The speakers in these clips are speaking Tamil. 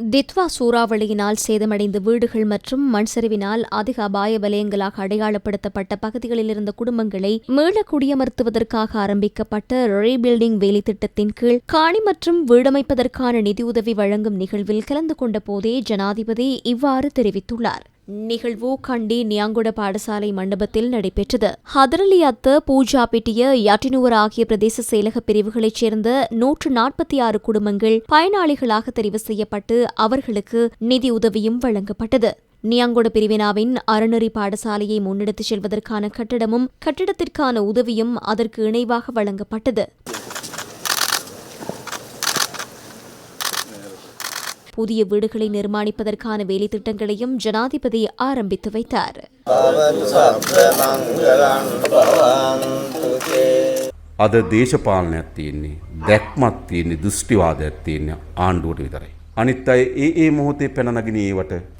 தித்வா சூறாவளியினால் சேதமடைந்த வீடுகள் மற்றும் மண் சரிவினால் அதிக அபாய வலயங்களாக அடையாளப்படுத்தப்பட்ட பகுதிகளில் இருந்த குடும்பங்களை மீள குடியமர்த்துவதற்காக ஆரம்பிக்கப்பட்ட ரீபில்டிங் வேலை திட்டத்தின் கீழ் காணி மற்றும் வீடமைப்பதற்கான நிதியுதவி வழங்கும் நிகழ்வில் கலந்து கொண்ட போதே ஜனாதிபதி இவ்வாறு தெரிவித்துள்ளார். நிகழ்வு கண்டி நியாங்குட பாடசாலை மண்டபத்தில் நடைபெற்றது. ஹதரலியத்த பூஜாபிட்டிய யாட்டினுவர் ஆகிய பிரதேச செயலக பிரிவுகளைச் சேர்ந்த நூற்று நாற்பத்தி ஆறு குடும்பங்கள் பயனாளிகளாக தெரிவு செய்யப்பட்டு அவர்களுக்கு நிதி உதவியும் வழங்கப்பட்டது. நியாங்குட பிரிவினாவின் அறநெறி பாடசாலையை முன்னெடுத்துச் செல்வதற்கான கட்டடமும் கட்டிடத்திற்கான உதவியும் அதற்கு இணைவாக வழங்கப்பட்டது. புதிய வீடுகளை நிர்மாணிப்பதற்கான வேலைத்திட்டங்களையும் ஜனாதிபதி ஆரம்பித்து வைத்தார் අද දේශපාලනයක් තියෙන්නේ දැක්මත් තියෙන්නේ දෘෂ්ටිවාදයක් තියෙන්නේ ආණ්ඩුවට විතරයි. அனைத்த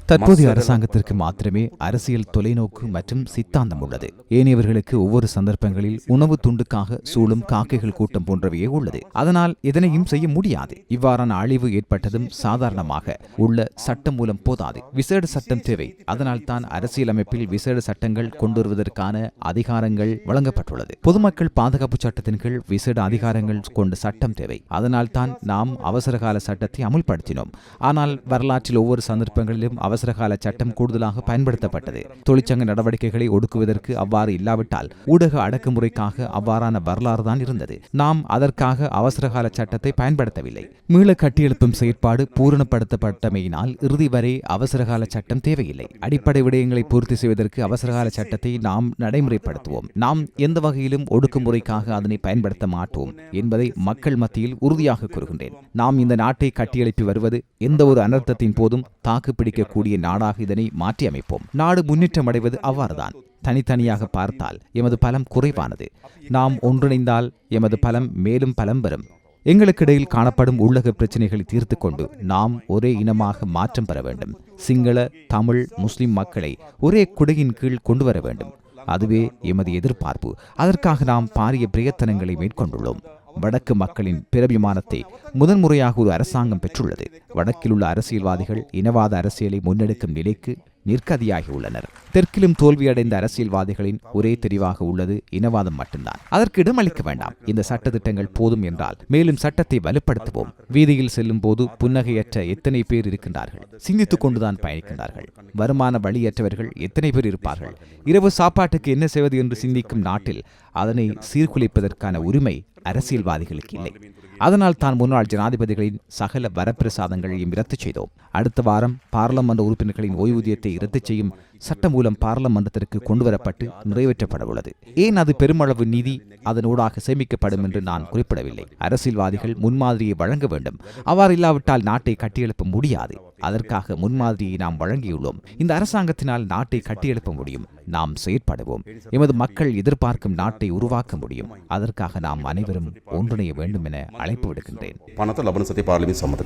தற்போதைய அரசாங்கத்திற்கு மாத்திரமே அரசியல் தொலைநோக்கு மற்றும் சித்தாந்தம் உள்ளது. ஏனையவர்களுக்கு ஒவ்வொரு சந்தர்ப்பங்களில் உணவு துண்டுக்காக சூழும் காக்கைகள் கூட்டம் போன்றவையே உள்ளது. அதனால் எதனையும் செய்ய முடியாது. இவ்வாறான அழிவு ஏற்பட்டதும் சாதாரணமாக உள்ள சட்டம் மூலம் போதாது. விசேட சட்டம் தேவை. அதனால் தான் அரசியலமைப்பில் விசேட சட்டங்கள் கொண்டுவருவதற்கான அதிகாரங்கள் வழங்கப்பட்டுள்ளது. பொதுமக்கள் பாதுகாப்பு சட்டத்தின் கீழ் விசேட அதிகாரங்கள் கொண்ட சட்டம் தேவை. அதனால் தான் நாம் அவசரகால சட்டத்தை அமுல்படுத்தினோம். ஆனால் வரலாற்றில் ஒவ்வொரு சந்தர்ப்பங்களிலும் அவசரகால சட்டம் கூடுதலாக பயன்படுத்தப்பட்டது. தொழிற்சங்க நடவடிக்கைகளை ஒடுக்குவதற்கு அவ்வாறு இல்லாவிட்டால் ஊடக அடக்குமுறைக்காக அவ்வாறான வரலாறு தான் இருந்தது. நாம் அதற்காக அவசரகால சட்டத்தை பயன்படுத்தவில்லை. மீள கட்டியெழுப்பும் செயற்பாடு பூரணப்படுத்தப்பட்டமையினால் இறுதி வரை அவசரகால சட்டம் தேவையில்லை. அடிப்படை விடயங்களை பூர்த்தி செய்வதற்கு அவசரகால சட்டத்தை நாம் நடைமுறைப்படுத்துவோம். நாம் எந்த வகையிலும் ஒடுக்குமுறைக்காக அதனை பயன்படுத்த மாட்டோம் என்பதை மக்கள் மத்தியில் உறுதியாக கூறுகின்றேன். நாம் இந்த நாட்டை கட்டியெழுப்பி வருவது எந்த ஒரு அனர்த்தத்தின் போதும் தாக்கு பிடிக்கக்கூடிய நாடாக இதனை மாற்றி அமைப்போம். நாடு முன்னேற்றம் அடைவது அவ்வாறுதான். தனித்தனியாக பார்த்தால் எமது பலம் குறைவானது. நாம் ஒன்றிணைந்தால் எமது பலம் மேலும் பலம் பெறும். எங்களுக்கிடையில் காணப்படும் உள்ளக பிரச்சனைகளை தீர்த்து கொண்டு நாம் ஒரே இனமாக மாற்றம் பெற வேண்டும். சிங்கள தமிழ் முஸ்லிம் மக்களை ஒரே குடையின் கீழ் கொண்டு வர வேண்டும். அதுவே எமது எதிர்பார்ப்பு. அதற்காக நாம் பாரிய பிரயத்தனங்களை மேற்கொண்டுள்ளோம். வடக்கு மக்களின் பிரபிமானத்தை முதன்முறையாக ஒரு அரசாங்கம் பெற்றுள்ளது. வடக்கில் உள்ள அரசியல்வாதிகள் இனவாத அரசியலை முன்னெடுக்கும் நிலைக்கு நிற்கதியாகியுள்ளனர். தெற்கிலும் தோல்வியடைந்த அரசியல்வாதிகளின் ஒரே தெரிவாக உள்ளது இனவாதம் மட்டும்தான். அதற்கு இடமளிக்க வேண்டாம். இந்த சட்டத்திட்டங்கள் போதும் என்றால் மேலும் சட்டத்தை வலுப்படுத்துவோம். வீதியில் செல்லும் போது புன்னகையற்ற எத்தனை பேர் இருக்கின்றார்கள்? சிந்தித்துக் கொண்டுதான் பயணிக்கின்றார்கள். வருமான வழியற்றவர்கள் எத்தனை பேர் இருப்பார்கள்? இரவு சாப்பாட்டுக்கு என்ன செய்வது என்று சிந்திக்கும் நாட்டில் அதனை சீர்குலைப்பதற்கான உரிமை அரசியல்வாதிகளுக்கு இல்லை. அதனால் தான் முன்னாள் ஜனாதிபதிகளின் சகல வரப்பிரசாதங்களையும் ரத்து செய்தோம். அடுத்த வாரம் பாராளுமன்ற உறுப்பினர்களின் ஓய்வூதியத்தை ரத்து செய்யும் சட்டமூலம் பாராளுமன்றத்திற்கு கொண்டுவரப்பட்டு நிறைவேற்றப்பட உள்ளது ஏன் அது பெருமளவு நிதி அதனூடாக சேமிக்கப்படும் என்று நான் குறிப்பிடவில்லை. அரசியல்வாதிகள் முன்மாதிரியை வழங்க வேண்டும். அவ்வாறு இல்லாவிட்டால் நாட்டை கட்டியெழுப்ப முடியாது. அதற்காக முன்மாதிரியை நாம் வழங்கியுள்ளோம். இந்த அரசாங்கத்தினால் நாட்டை கட்டியெழுப்ப முடியும். நாம் செயற்படுவோம். எமது மக்கள் எதிர்பார்க்கும் நாட்டை உருவாக்க முடியும். அதற்காக நாம் அனைவரும் ஒன்றிணைய வேண்டும் என அழைப்பு விடுக்கின்றேன். பணத்தை லபனசத்தை பார்லிமெண்ட் சம்மதம்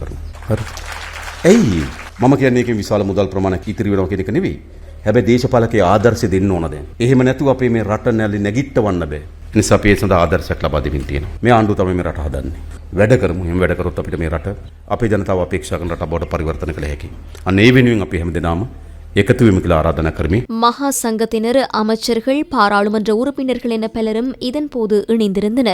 ஏய் மமக்கு அன்னைக்கு விசால முதல் பிரமாண கீ திருவிழாவுக்கு எனக்கு நிவி. ඉතිරි වෙනවා කියන එක නෙවෙයි. හැබැයි දේශපාලකේ ආදර්ශය දෙන්න ඕන දැන්. එහෙම නැතුව අපේ මේ රට නැලි නැගිට්ටවන්න බෑ. ඒ නිසා අපි ඒ සඳහා ආදර්ශයක් ලබා දෙමින් තියෙනවා. මේ ආණ්ඩුව තමයි මේ රට හදන්නේ. වැඩ කරමු. එහෙම වැඩ කරොත් අපිට මේ රට අපේ ජනතාව අපේක්ෂා කරන රට බවට පරිවර්තන කළ හැකියි. අන්න ඒ වෙනුවෙන් අපි හැමදෙනාම එකතු වෙමු කියලා ආරාධනා කරමි. மகா சங்கத்தினர் அமைச்சர்கள் பாராளுமன்ற உறுப்பினர்கள் என பலரும் இதன்போது இணைந்திருந்தனர்